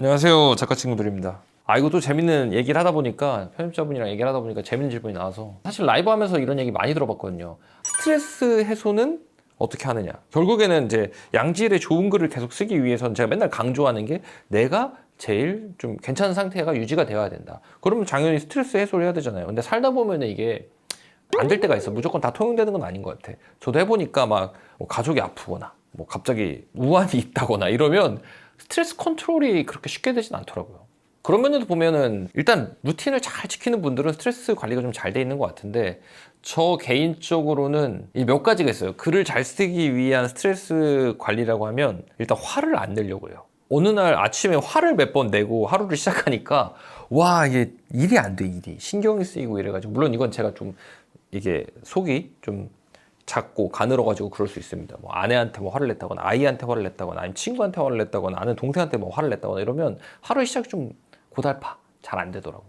안녕하세요 작가 친구들입니다. 아 이거 또 재밌는 얘기를 하다 보니까 편집자분이랑 얘기를 하다 보니까 재밌는 질문이 나와서 사실 라이브 하면서 이런 얘기 많이 들어봤거든요. 스트레스 해소는 어떻게 하느냐? 결국에는 이제 양질의 좋은 글을 계속 쓰기 위해서는 제가 맨날 강조하는 게 내가 제일 좀 괜찮은 상태가 유지가 되어야 된다. 그러면 당연히 스트레스 해소를 해야 되잖아요. 근데 살다 보면은 이게 안 될 때가 있어. 무조건 다 통용되는 건 아닌 것 같아. 저도 해보니까 막 뭐 가족이 아프거나 뭐 갑자기 우환이 있다거나 이러면 스트레스 컨트롤이 그렇게 쉽게 되진 않더라고요. 그런 면에서 보면은 일단 루틴을 잘 지키는 분들은 스트레스 관리가 좀 잘 돼 있는 것 같은데 저 개인적으로는 이 몇 가지가 있어요. 글을 잘 쓰기 위한 스트레스 관리라고 하면 일단 화를 안 내려고 해요. 어느 날 아침에 화를 몇 번 내고 하루를 시작하니까 와 이게 일이 안 돼 일이 신경이 쓰이고 이래가지고 물론 이건 제가 좀 이게 속이 좀 작고 가늘어가지고 그럴 수 있습니다. 뭐 아내한테 뭐 화를 냈다거나 아이한테 화를 냈다거나 아니면 친구한테 화를 냈다거나 아는 동생한테 뭐 화를 냈다거나 이러면 하루 시작이 좀 고달파 잘 안 되더라고.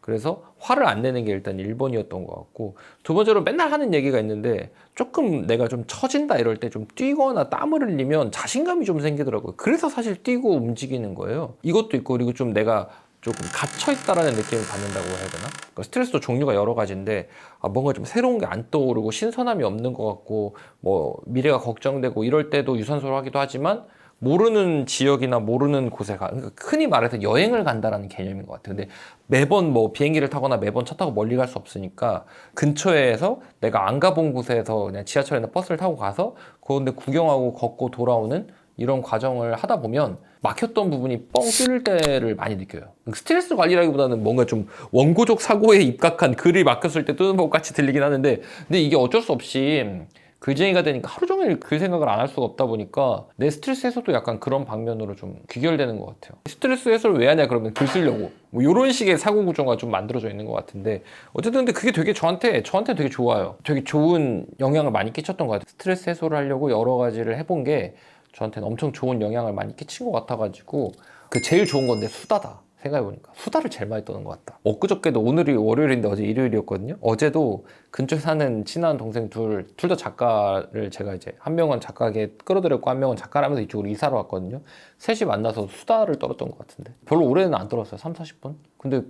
그래서 화를 안 내는 게 일단 1번이었던 것 같고 두 번째로 맨날 하는 얘기가 있는데 조금 내가 좀 처진다 이럴 때 좀 뛰거나 땀을 흘리면 자신감이 좀 생기더라고요. 그래서 사실 뛰고 움직이는 거예요. 이것도 있고 그리고 좀 내가 조금 갇혀 있다라는 느낌을 받는다고 해야 되나? 그러니까 스트레스도 종류가 여러 가지인데 아, 뭔가 좀 새로운 게 안 떠오르고 신선함이 없는 것 같고 뭐 미래가 걱정되고 이럴 때도 유산소를 하기도 하지만 모르는 지역이나 모르는 곳에 가 그러니까 흔히 말해서 여행을 간다라는 개념인 것 같아요. 근데 매번 뭐 비행기를 타거나 매번 차 타고 멀리 갈 수 없으니까 근처에서 내가 안 가본 곳에서 그냥 지하철이나 버스를 타고 가서 그런데 구경하고 걷고 돌아오는 이런 과정을 하다 보면 막혔던 부분이 뻥 뚫릴 때를 많이 느껴요. 스트레스 관리라기보다는 뭔가 좀 원고적 사고에 입각한 글이 막혔을 때 뜨는 법 같이 들리긴 하는데 근데 이게 어쩔 수 없이 글쟁이가 되니까 하루 종일 글 생각을 안 할 수가 없다 보니까 내 스트레스 해소도 약간 그런 방면으로 좀 귀결되는 것 같아요. 스트레스 해소를 왜 하냐 그러면 글 쓰려고 뭐 이런 식의 사고 구조가 좀 만들어져 있는 것 같은데 어쨌든 근데 그게 되게 저한테 저한테 되게 좋아요. 되게 좋은 영향을 많이 끼쳤던 것 같아요. 스트레스 해소를 하려고 여러 가지를 해본 게 저한테는 엄청 좋은 영향을 많이 끼친 것 같아가지고 그 제일 좋은 건데 수다다 생각해보니까. 수다를 제일 많이 떠는 것 같다. 엊그저께도 오늘이 월요일인데 어제 일요일이었거든요. 어제도 근처에 사는 친한 동생 둘 둘 다 작가를 제가 이제 한 명은 작가에 끌어들였고 한 명은 작가라면서 이쪽으로 이사를 왔거든요. 셋이 만나서 수다를 떨었던 것 같은데. 별로 오래는 안 떨었어요. 3, 40분? 근데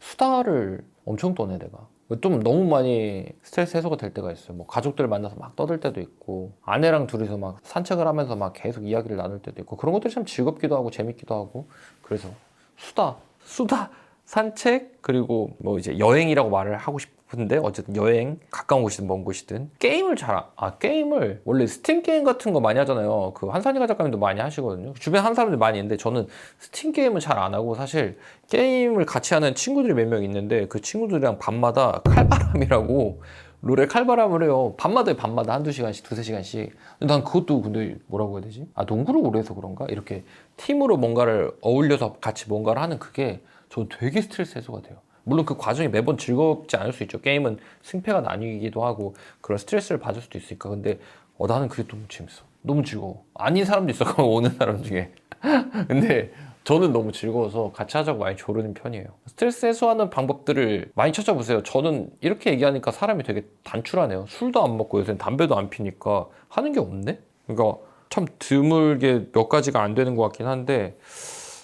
수다를 엄청 떠네 내가 좀 너무 많이 스트레스 해소가 될 때가 있어요. 뭐 가족들 만나서 막 떠들 때도 있고 아내랑 둘이서 막 산책을 하면서 막 계속 이야기를 나눌 때도 있고 그런 것들이 참 즐겁기도 하고 재밌기도 하고 그래서 수다, 수다, 산책 그리고 뭐 이제 여행이라고 말을 하고 싶 은데 어쨌든 여행 가까운 곳이든 먼 곳이든 게임을 잘 아 게임을 원래 스팀 게임 같은 거 많이 하잖아요. 그 한산이가 작가님도 많이 하시거든요. 주변에 한 사람들 많이 있는데 저는 스팀 게임은 잘 안 하고 사실 게임을 같이 하는 친구들이 몇 명 있는데 그 친구들이랑 밤마다 칼바람이라고 롤에 칼바람을 해요. 밤마다 밤마다 한두 시간씩, 두세 시간씩. 근데 난 그것도 근데 뭐라고 해야 되지? 아, 농구를 오래 해서 그런가? 이렇게 팀으로 뭔가를 어울려서 같이 뭔가를 하는 그게 저는 되게 스트레스 해소가 돼요. 물론 그 과정이 매번 즐겁지 않을 수 있죠. 게임은 승패가 나뉘기도 하고 그런 스트레스를 받을 수도 있으니까. 근데 어, 나는 그게 너무 재밌어. 너무 즐거워. 아닌 사람도 있어. 오는 사람 중에. 근데 저는 너무 즐거워서 같이 하자고 많이 조르는 편이에요. 스트레스 해소하는 방법들을 많이 찾아보세요. 저는 이렇게 얘기하니까 사람이 되게 단출하네요. 술도 안 먹고 요새는 담배도 안 피니까 하는 게 없네? 그러니까 참 드물게 몇 가지가 안 되는 것 같긴 한데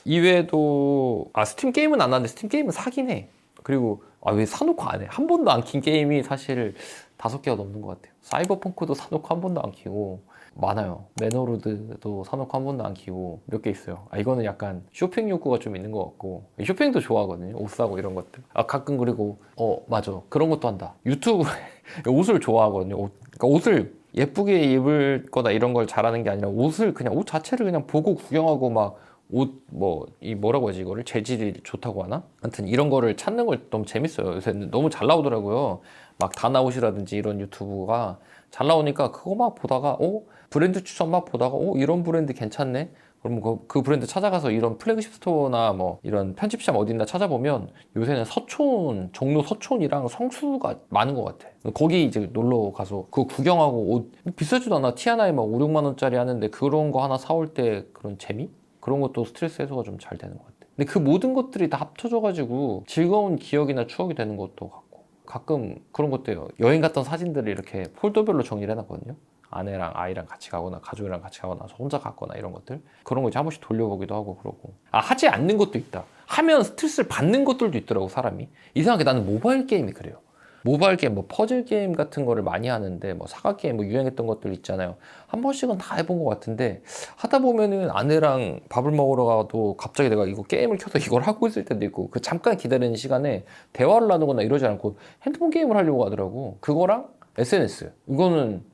이외에도 아 스팀 게임은 안 하는데 스팀 게임은 사긴 해. 그리고 아 왜 사놓고 안 해? 한 번도 안 킨 게임이 사실 다섯 개가 넘는 것 같아요. 사이버펑크도 사놓고 한 번도 안 키고 많아요. 매너로드도 사놓고 한 번도 안 키고 몇 개 있어요. 아 이거는 약간 쇼핑 욕구가 좀 있는 것 같고 쇼핑도 좋아하거든요. 옷 사고 이런 것들. 아 가끔 그리고 어 맞아 그런 것도 한다. 유튜브 옷을 좋아하거든요. 옷, 그러니까 옷을 예쁘게 입을 거다 이런 걸 잘하는 게 아니라 옷을 그냥 옷 자체를 그냥 보고 구경하고 막 옷 뭐 이 뭐라고 하지 이거를 재질이 좋다고 하나? 아무튼 이런 거를 찾는 걸 너무 재밌어요. 요새 너무 잘 나오더라고요. 막 다나옷이라든지 이런 유튜브가 잘 나오니까 그거 막 보다가 어 브랜드 추천 막 보다가 어 이런 브랜드 괜찮네. 그러면 그, 그 브랜드 찾아가서 이런 플래그십 스토어나 뭐 이런 편집샵 어디 있나 찾아보면 요새는 서촌 종로 서촌이랑 성수가 많은 것 같아. 거기 이제 놀러 가서 그거 구경하고 옷 비싸지도 않아 티 하나에 막 5, 6만 원짜리 하는데 그런 거 하나 사올 때 그런 재미? 그런 것도 스트레스 해소가 좀 잘 되는 것 같아. 근데 그 모든 것들이 다 합쳐져가지고 즐거운 기억이나 추억이 되는 것도 같고 가끔 그런 것도 해요. 여행 갔던 사진들을 이렇게 폴더별로 정리를 해놨거든요. 아내랑 아이랑 같이 가거나 가족이랑 같이 가거나 혼자 갔거나 이런 것들 그런 거 이제 한 번씩 돌려보기도 하고 그러고 아 하지 않는 것도 있다 하면 스트레스를 받는 것들도 있더라고 사람이 이상하게 나는 모바일 게임이 그래요 모바일 게임 뭐 퍼즐 게임 같은 거를 많이 하는데 뭐 사과 게임 뭐 유행했던 것들 있잖아요. 한 번씩은 다 해본 것 같은데 하다 보면은 아내랑 밥을 먹으러 가도 갑자기 내가 이거 게임을 켜서 이걸 하고 있을 때도 있고 그 잠깐 기다리는 시간에 대화를 나누거나 이러지 않고 핸드폰 게임을 하려고 하더라고. 그거랑 SNS 이거는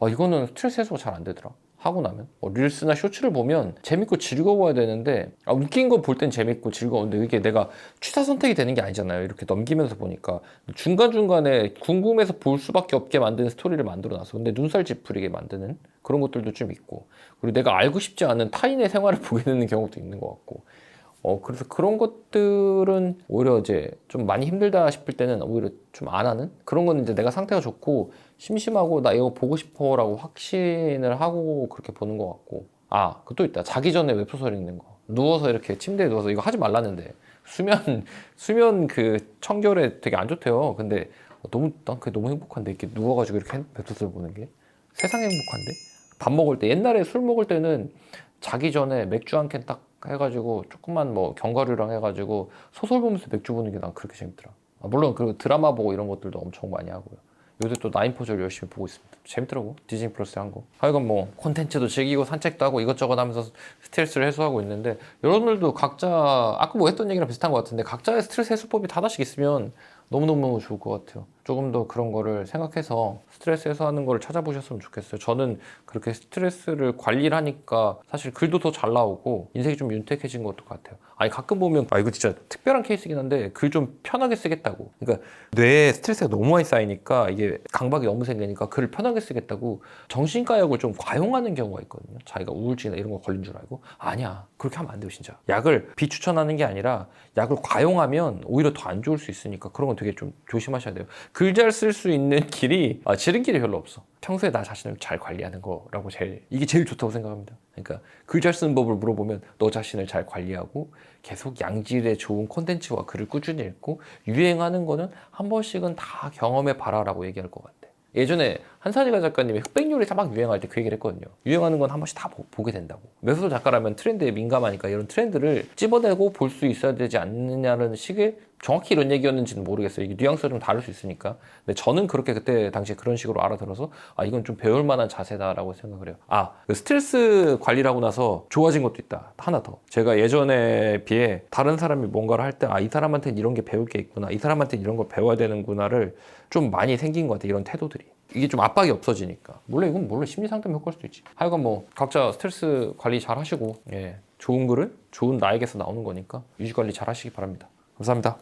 아 이거는 스트레스 해소가 잘 안 되더라 하고 나면? 뭐 릴스나 쇼츠를 보면 재밌고 즐거워야 되는데 아, 웃긴 거 볼 땐 재밌고 즐거운데 이게 내가 취사 선택이 되는 게 아니잖아요. 이렇게 넘기면서 보니까. 중간중간에 궁금해서 볼 수밖에 없게 만드는 스토리를 만들어 놨어 근데 눈살 찌푸리게 만드는 그런 것들도 좀 있고. 그리고 내가 알고 싶지 않은 타인의 생활을 보게 되는 경우도 있는 것 같고 어 그래서 그런 것들은 오히려 이제 좀 많이 힘들다 싶을 때는 오히려 좀 안 하는? 그런 건 이제 내가 상태가 좋고 심심하고 나 이거 보고 싶어 라고 확신을 하고 그렇게 보는 것 같고. 아 그것도 있다. 자기 전에 웹소설 읽는 거. 누워서 이렇게 침대에 누워서 이거 하지 말라는데. 수면 수면 그 청결에 되게 안 좋대요. 근데 너무 난 그게 너무 행복한데. 이렇게 누워가지고 이렇게 웹소설 보는 게. 세상 행복한데? 밥 먹을 때 옛날에 술 먹을 때는 자기 전에 맥주 한 캔 딱 해가지고 조금만 뭐 견과류랑 해가지고 소설 보면서 맥주 보는 게 난 그렇게 재밌더라. 아, 물론 그 드라마 보고 이런 것들도 엄청 많이 하고요. 요새 또 나인포즈를 열심히 보고 있습니다. 재밌더라고 디즈니 플러스 한 거. 하여간 뭐 콘텐츠도 즐기고 산책도 하고 이것저것 하면서 스트레스를 해소하고 있는데 여러분들도 각자 아까 뭐 했던 얘기랑 비슷한 것 같은데 각자의 스트레스 해소법이 다 하나씩 있으면 너무너무 좋을 것 같아요. 조금 더 그런 거를 생각해서 스트레스 해소하는 거를 찾아보셨으면 좋겠어요. 저는 그렇게 스트레스를 관리를 하니까 사실 글도 더 잘 나오고 인생이 좀 윤택해진 것도 같아요. 아니 가끔 보면 아 이거 진짜 특별한 케이스긴 한데 글 좀 편하게 쓰겠다고. 그러니까 뇌에 스트레스가 너무 많이 쌓이니까 이게 강박이 너무 생기니까 글을 편하게 쓰겠다고 정신과 약을 좀 과용하는 경우가 있거든요. 자기가 우울증이나 이런 거 걸린 줄 알고 아니야 그렇게 하면 안 돼요 진짜. 약을 비추천하는 게 아니라 약을 과용하면 오히려 더 안 좋을 수 있으니까 그런 건 되게 좀 조심하셔야 돼요. 글잘 쓸 수 있는 길이 아, 지름길이 별로 없어. 평소에 나 자신을 잘 관리하는 거라고 제일 이게 제일 좋다고 생각합니다. 그러니까 글 잘 쓰는 법을 물어보면 너 자신을 잘 관리하고 계속 양질의 좋은 콘텐츠와 글을 꾸준히 읽고 유행하는 거는 한 번씩은 다 경험해 봐라라고 얘기할 것 같아. 예전에 한산이가 작가님이 흑백 요리 사 막 유행할 때 그 얘기를 했거든요. 유행하는 건 한 번씩 다 보, 게 된다고. 매소설 작가라면 트렌드에 민감하니까 이런 트렌드를 찝어내고 볼 수 있어야 되지 않느냐는 식의 정확히 이런 얘기였는지는 모르겠어요. 이게 뉘앙스가 좀 다를 수 있으니까. 근데 저는 그렇게 그때 당시에 그런 식으로 알아들어서 아 이건 좀 배울 만한 자세다라고 생각을 해요. 아그 스트레스 관리를 하고 나서 좋아진 것도 있다. 하나 더. 제가 예전에 비해 다른 사람이 뭔가를 할 때 아 이 사람한테는 이런 게 배울 게 있구나. 이 사람한테는 이런 걸 배워야 되는구나를 좀 많이 생긴 것 같아. 이런 태도들이. 이게 좀 압박이 없어지니까. 물론 이건 물론 심리 상담 효과일 수도 있지. 하여간 뭐 각자 스트레스 관리 잘 하시고 예. 좋은 글은 좋은 나에게서 나오는 거니까 유지 관리 잘 하시기 바랍니다. 감사합니다.